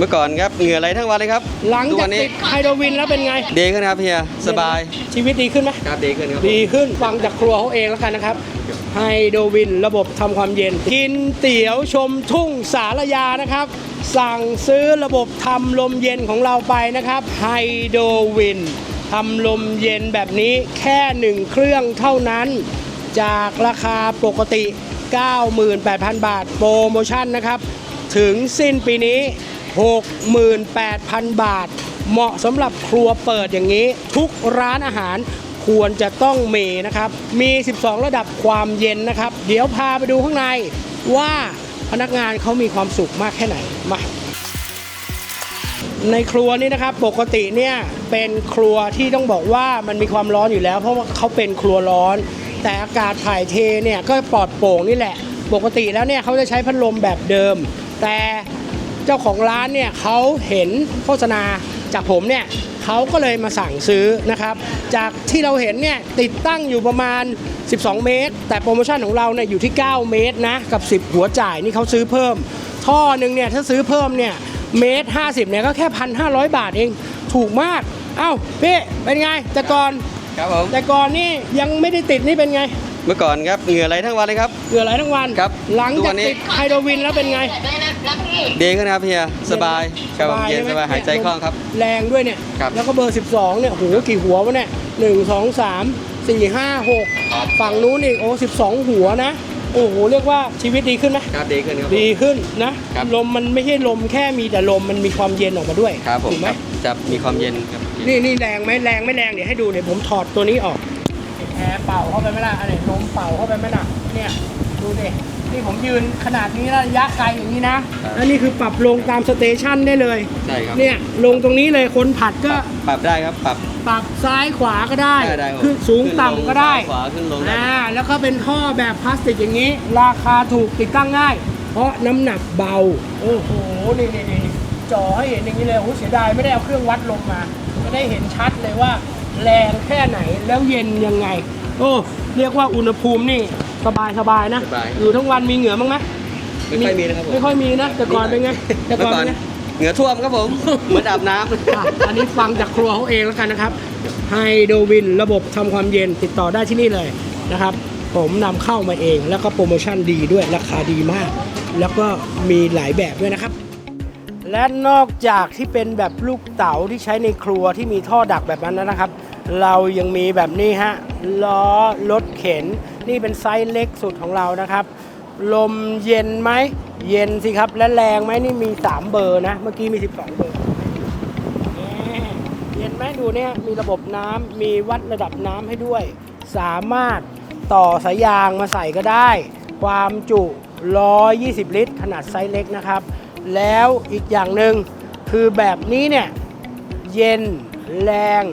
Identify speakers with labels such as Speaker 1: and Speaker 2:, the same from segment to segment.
Speaker 1: เมื่อก่อนครับเหงื่อไหลทั้งวันเลยครับ
Speaker 2: หลัง
Speaker 1: ทุ
Speaker 2: จาก
Speaker 1: วันนี้
Speaker 2: ติดไฮโดรวินแล้วเป็นไง
Speaker 1: ดีขึ้นครับเฮียสบาย
Speaker 2: ชีวิตดีขึ้นไหม
Speaker 1: ครับดีขึ้นครับ
Speaker 2: ดีขึ้นฟังจากครัวเขาเองแล้วกันนะครับ ไฮโดรวินระบบทำความเย็น กินเตี๋ยวชมทุ่งสารยานะครับ สั่งซื้อระบบทำลมเย็นของเราไปนะครับไฮโดรวินทำลมเย็นแบบนี้แค่หนึ่งเครื่องเท่านั้น จากราคาปกติ 98,000 บาทโปรโมชั่นนะครับ ถึงสิ้นปีนี้ 68,000 บาท เหมาะสำหรับครัวเปิดอย่างนี้ ทุกร้านอาหารควรจะต้องมีนะครับ มี 12 ระดับความเย็นนะครับ เดี๋ยวพาไปดูข้างในว่าพนักงานเขามีความสุขมากแค่ไหนมาในครัวนี่นะครับปกติเนี่ยเป็นครัวที่ต้องบอกว่ามันมีความร้อนอยู่แล้ว เพราะว่าเขาเป็นครัวร้อน แต่อากาศถ่ายเทเนี่ยก็ปลอดโปร่งนี่แหละ ปกติแล้วเนี่ยเขาจะใช้พัดลมแบบเดิม แต่ จ้าของร้านเนี่ยเขาเห็นโฆษณาจากผมเนี่ยเขาก็เลยมาสั่งซื้อนะครับ จากที่เราเห็นเนี่ยติดตั้งอยู่ประมาณ 12 เมตร แต่โปรโมชั่นของเราเนี่ยอยู่ที่ 9 เมตรนะกับ 10 หัวจ่ายนี่เขาซื้อเพิ่ม ท่อหนึ่งเนี่ยถ้าซื้อเพิ่มเนี่ยเมตรห้าสิบเนี่ยก็แค่พันห้าร้อยบาทเองถูกมาก เอ้าพี่เป็นไงแต่ก่อน
Speaker 1: ครับผม
Speaker 2: แต่ก่อนนี่ยังไม่ได้ติดนี่เป็นไง
Speaker 1: เมื่อก่อนครับเหงื่อไหลทั้งวันเลยครับ
Speaker 2: เหงื่อไหลทั้งวัน
Speaker 1: ครับ
Speaker 2: หลัง
Speaker 1: ทุก
Speaker 2: จา
Speaker 1: วั
Speaker 2: ก
Speaker 1: นนี้
Speaker 2: ติดไฮโดรวินแล้วเป็นไง
Speaker 1: ดีขึ้นครับเฮียสบายครับผมเย็น
Speaker 2: ใช่
Speaker 1: ส
Speaker 2: ไหม
Speaker 1: บายหายใจคล่องครับ
Speaker 2: แรงด้วยเนี่ย
Speaker 1: ครับ
Speaker 2: แล้วก็เบอร์ 12 เนี่ยโหกี่หัววะเนี่ยหนึ่งสองสามสี่ห้าหกฝั่งนู้นอีกโอ้สิบสองหัวนะ โอ้โห เรียกว่าชีวิตดีขึ้นไหม
Speaker 1: ครับดีขึ้นครับ
Speaker 2: ดีขึ้นนะ ครับ ลมมันไม่ใช่ลมแค่มีแต่ลมมันมีความเย็นออกมาด้วย
Speaker 1: ครับผม
Speaker 2: ถูกไหม
Speaker 1: ครับจะมีความเย็นครับ
Speaker 2: นี่นี่แรงไหมแรงไม่แรงเดี๋ยวให้ดูเดี๋ยวผมถอดตัวนี้ออกแอร์เป่าเข้าไปไหมล่ะอันนี้ลมเป่าเข้าไปไหมล่ะเนี่ยดูดิ นี่ผมยืนขนาดนี้แล้วระยะไกลอย่างนี้นะ แล้วนี่คือปรับลงตามสเตชันได้เลย
Speaker 1: ใช่ครับ
Speaker 2: เนี่ยลงตรงนี้เลยคนผัดก็
Speaker 1: ปรับได้ครับปรับ
Speaker 2: ปรับซ้ายขวาก็ได้
Speaker 1: ได้ได้ครับ
Speaker 2: ขึ้นสูง
Speaker 1: ขึ้น
Speaker 2: ต่ำก็ได้
Speaker 1: ซ้ายขวาขึ้นลงได้
Speaker 2: อ่าแล้วก็เป็นท่อแบบพลาสติกอย่างนี้ ราคาถูกติดตั้งง่าย เพราะน้ำหนักเบา โอ้โหนี่นี่นี่จ่อให้เห็นอย่างนี้เลยโอ้โหเสียดายไม่ได้เอาเครื่องวัดลงมาจะได้เห็นชัดเลยว่า แรงแค่ไหนแล้วเย็นยังไง โอ้เรียกว่าอุณหภูมินี่ สบายสบายนะ
Speaker 1: สบาย
Speaker 2: อยู่ทั้งวันมีเหงื่อบ้างไหม
Speaker 1: ไม่ค่อยมีนะครับผม
Speaker 2: ไม่ค่อยมีนะ แต่ก่อนเป็นไง แต่
Speaker 1: เมื่
Speaker 2: ก่
Speaker 1: อ
Speaker 2: อน
Speaker 1: ก่อน
Speaker 2: เป็นไง
Speaker 1: เหงื่อท่วมครับผม เหมือนอาบน้ำ
Speaker 2: อะอันนี้ฟังจากครัวเขาเองแล้วกันนะครับ ไฮโดวินระบบทำความเย็นติดต่อได้ที่นี่เลยนะครับ ผมนำเข้ามาเอง แล้วก็โปรโมชั่นดีด้วยราคาดีมาก แล้วก็มีหลายแบบด้วยนะครับและนอกจากที่เป็นแบบลูกเต๋าที่ใช้ในครัวที่มีท่อดักแบบนั้นนะครับ เรายังมีแบบนี้ฮะล้อรถเข็นนี่เป็นไซส์เล็กสุดของเรานะครับ ลมเย็นไหม เย็นสิครับ และแรงไหมนี่มี 3 เบอร์นะ เมื่อกี้มี 12 เบอร์เห็นไหมดูเนี่ยมีระบบน้ำมีวัดระดับน้ำให้ด้วย สามารถต่อสายยางมาใส่ก็ได้ ความจุ 120 ลิตร ขนาดไซส์เล็กนะครับ แล้วอีกอย่างหนึ่งคือแบบนี้เนี่ย เย็นแรง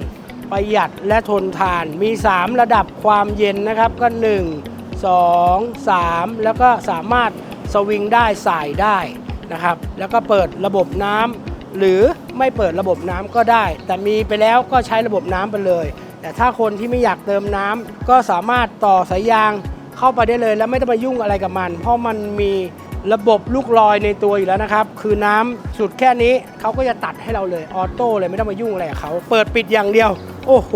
Speaker 2: ประหยัดและทนทานมี 3 ระดับความเย็นนะครับก็ 1 2 3 แล้วก็สามารถสวิงได้สายได้นะครับ แล้วก็เปิดระบบน้ำหรือไม่เปิดระบบน้ำก็ได้ แต่มีไปแล้วก็ใช้ระบบน้ำไปเลย แต่ถ้าคนที่ไม่อยากเติมน้ำก็สามารถต่อสายยางเข้าไปได้เลย แล้วไม่ต้องมายุ่งอะไรกับมัน เพราะมันมีระบบลูกลอยในตัวอยู่แล้วนะครับ คือน้ำสุดแค่นี้เขาก็จะตัดให้เราเลย ออโต้เลยไม่ต้องมายุ่งอะไรกับเขา เปิดปิดอย่างเดียว โอ้โห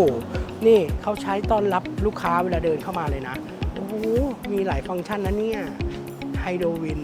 Speaker 2: นี่เขาใช้ต้อนรับลูกค้าเวลาเดินเข้ามาเลยนะ โอ้โห มีหลายฟังก์ชันนะเนี่ย ไฮโดรวิน